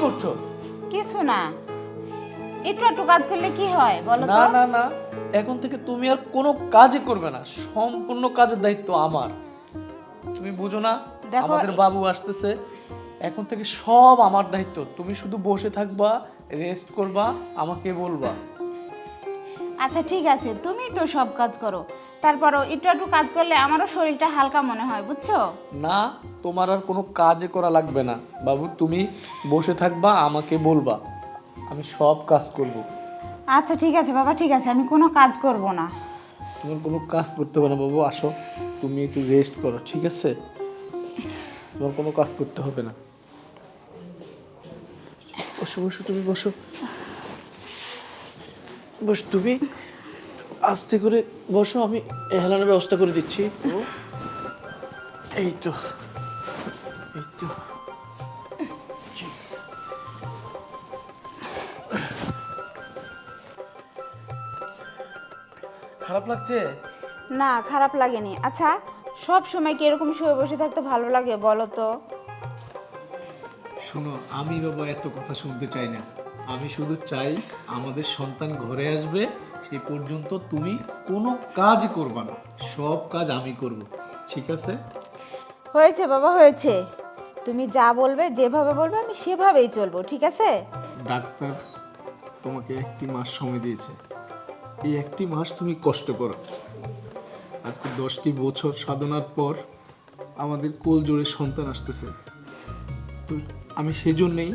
করছ কিছু না। একটু একটু কাজ করলে কি হয় বলো না তো? না না এখন থেকে তুমি আর কোনো কাজই করবে না। সম্পূর্ণ কাজের দায়িত্ব আমার। তুমি বুঝো না? দেখো- আমাদের বাবু আসতেছে। এখন থেকে সব আমার দায়িত্ব। তুমি শুধু বসে থাকবা রেস্ট করবা আমাকে বলবা। আচ্ছা ঠিক আছে। তুমি তো সব কাজ করো। তারপরও একটু একটু কাজ করলে আমারও শরীরটা হালকা মনে হয় বুঝছ? না তোমার আর কোনো কাজে করা লাগবে না। বাবু তুমি বসে থাকবা আমাকে বলবা। আমি সব কাজ করব। আচ্ছা ঠিক আছে বাবা ঠিক আছে। আমি কোনো কাজ করব না। তোমার কোনো কাজ করতে হবে না বাবু আসো। তুমি একটু রেস্ট করো ঠিক আছে? তোমার কোনো কাজ করতে হবে না। বসো বসো তুমি বসো। বস তুমি। আস্তে করে বসো আমি হেলানোর ব্যবস্থা করে দিচ্ছি। এই তো এই তো। খারাপ লাগছে? না খারাপ লাগেনি। আচ্ছা সব সময় কি এরকম শুয়ে বসে থাকতে ভালো লাগে বলো তো? শোনো আমি বাবা এত কথা শুনতে চাই না। আমি শুধু চাই আমাদের সন্তান ঘরে আসবে সেই পর্যন্ত তুমি কোনো কাজ করবা না। সব কাজ আমি করব। ঠিক আছে? হয়েছে বাবা হয়েছে। তুমি যা বলবে যেভাবে বলবে আমি সেভাবেই চলবো ঠিক আছে? ডাক্তার তোমাকে একটি মাস সময় দিয়েছে। এই একটি মাস তুমি কষ্ট করো। আজকে দশটি বছর সাধনার পর আমাদের কোল জোরে সন্তান আসতেছে। তো আমি সেজন্যেই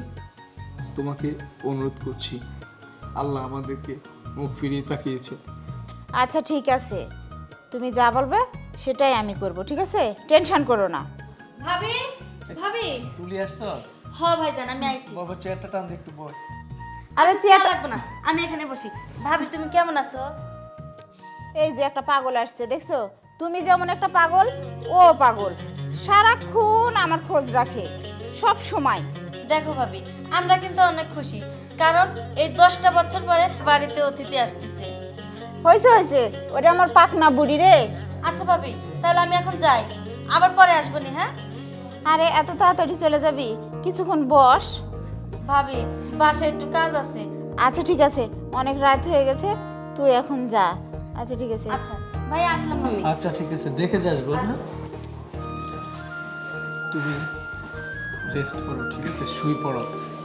তোমাকে অনুরোধ করছি আল্লাহ আমাদেরকে মুখ ফিরিয়ে তাকিয়েছে। আচ্ছা ঠিক আছে। তুমি যা বলবে সেটাই আমি করব ঠিক আছে? টেনশন করো না। ভাবি ভাবি। তুলি আসছস? হ ভাইজান আমি আইছি। বাবা চেয়ারটা টান দে একটু বয় আরে চেয়ার লাগবে না। আমি এখানে বসি। ভাবি তুমি কেমন আছো? এই যে একটা পাগল আসছে দেখছ? তুমি যেমন একটা পাগল ও পাগল। সারাক্ষণ আমার খোঁজ রাখে সব সময়। দেখো ভাবি আমরা কিন্তু অনেক খুশি। কারণ এই দশটা বছর পরে বাড়িতে অতিথি আসতেছে। হয়েছে হয়েছে। ওটা আমার পাকনা বুড়ি রে। আচ্ছা ভাবি তাহলে আমি এখন যাই। আবার পরে আসব নি হ্যাঁ? আরে এত তাড়াতাড়ি চলে যাবি? কিছুক্ষণ বস। ভাবি বাসায় একটু কাজ আছে। আচ্ছা ঠিক আছে। অনেক রাত হয়ে গেছে তুই এখন যা। আচ্ছা ঠিক আছে। আচ্ছা ভাই আসলাম ভাবি। আচ্ছা ঠিক আছে। দেখে যাস বল না তুমি রেস্ট করো ঠিক আছে? শুই পড়ো।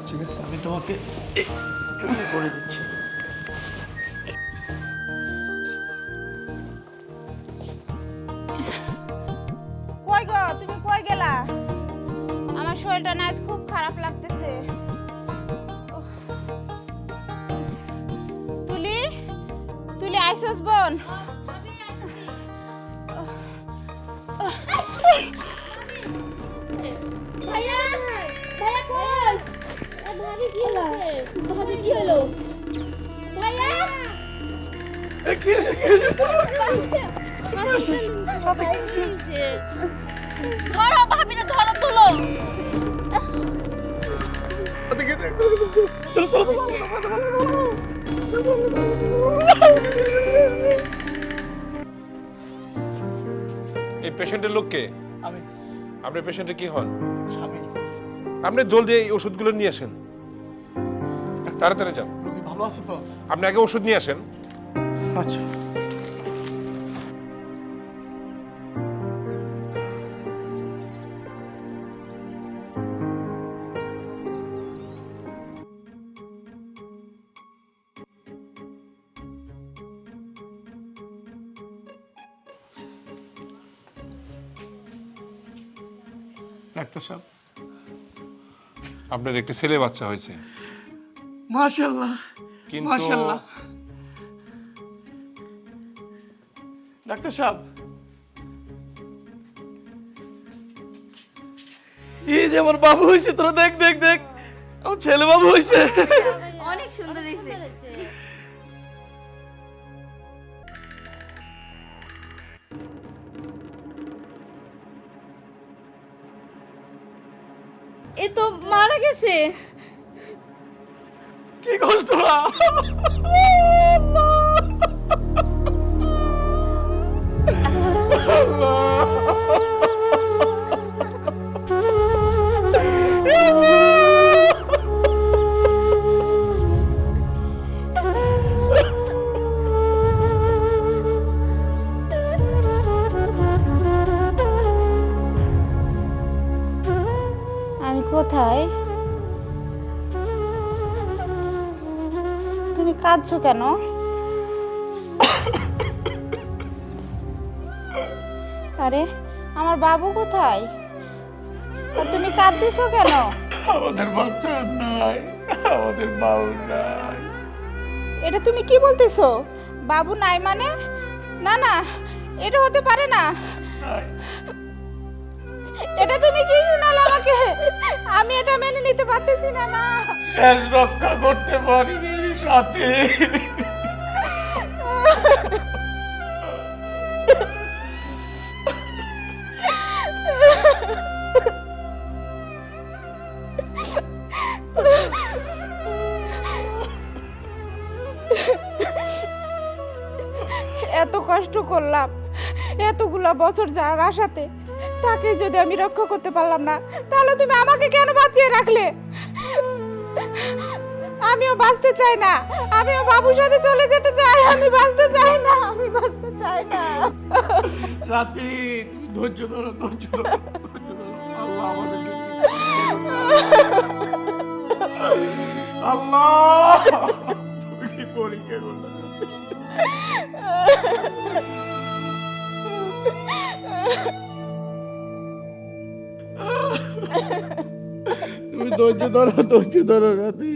ঠিক আছে। আমি তোমাকে একটু করে দিচ্ছি। কই গো তুমি কই গেলা? আমার শরীরটা না আজ খুব খারাপ লাগতেছে। তুলি তুলি আইসস বোন। ভাইয়া ভাইয়া কই? ভাবি কি হলো? ভাবি কি হলো? ভাইয়া? ধরো ভাবি না ধরো তুলো। এই পেশেন্টের লোককে আমি। আপনি পেশেন্টের কি হন? স্বামী। আপনি জলদি এই ওষুধগুলো নিয়ে আসেন। তাড়াতাড়ি যান। রোগী ভালো আছে তো? আপনি আগে ওষুধ নিয়ে আসেন। আচ্ছা। ডাক্তার সাহেব। আপনার একটি ছেলে বাচ্চা হয়েছে। মাশাল্লাহ কিন্তু মাশাল্লাহ ডাক্তার সাহেব এই যে আমার বাবু হয়েছে তোরা দেখ দেখ দেখ আমার ছেলে বাবু হয়েছে। অনেক সুন্দর হয়েছে। এ তো মারা গেছে। কি করছ কাঁদছো কেন? আরে আমার বাবু কোথায়? আর তুমি কাঁদতেছো কেন? আমাদের বাচ্চা নাই আমাদের বাবু নাই। এটা তুমি কি বলতেছো? বাবু নাই মানে? না না এটা হতে পারে না। এটা তুমি কি শোনালে আমাকে? আমি এটা মেনে নিতে পারতেছি না না। শেষ রক্ষা করতে পারিনি। সাথে। এত কষ্ট করলাম, এতগুলো বছর যার আশাতে তাকে যদি আমি রক্ষা করতে পারলাম না, তাহলে তুমি আমাকে কেন বাঁচিয়ে রাখলে? আমিও বাঁচতে চাই না। আমিও বাবুর সাথে চলে যেতে চাই, আমি বাঁচতে চাই না, আমি বাঁচতে চাই না। সাথী, তুমি ধৈর্য ধরো ধৈর্য ধরো আল্লাহ আমাদেরকে আল্লাহ, তুমি কি পরীক্ষা করলে? তুমি ধৈর্য ধরো ধৈর্য ধরো, সাথী।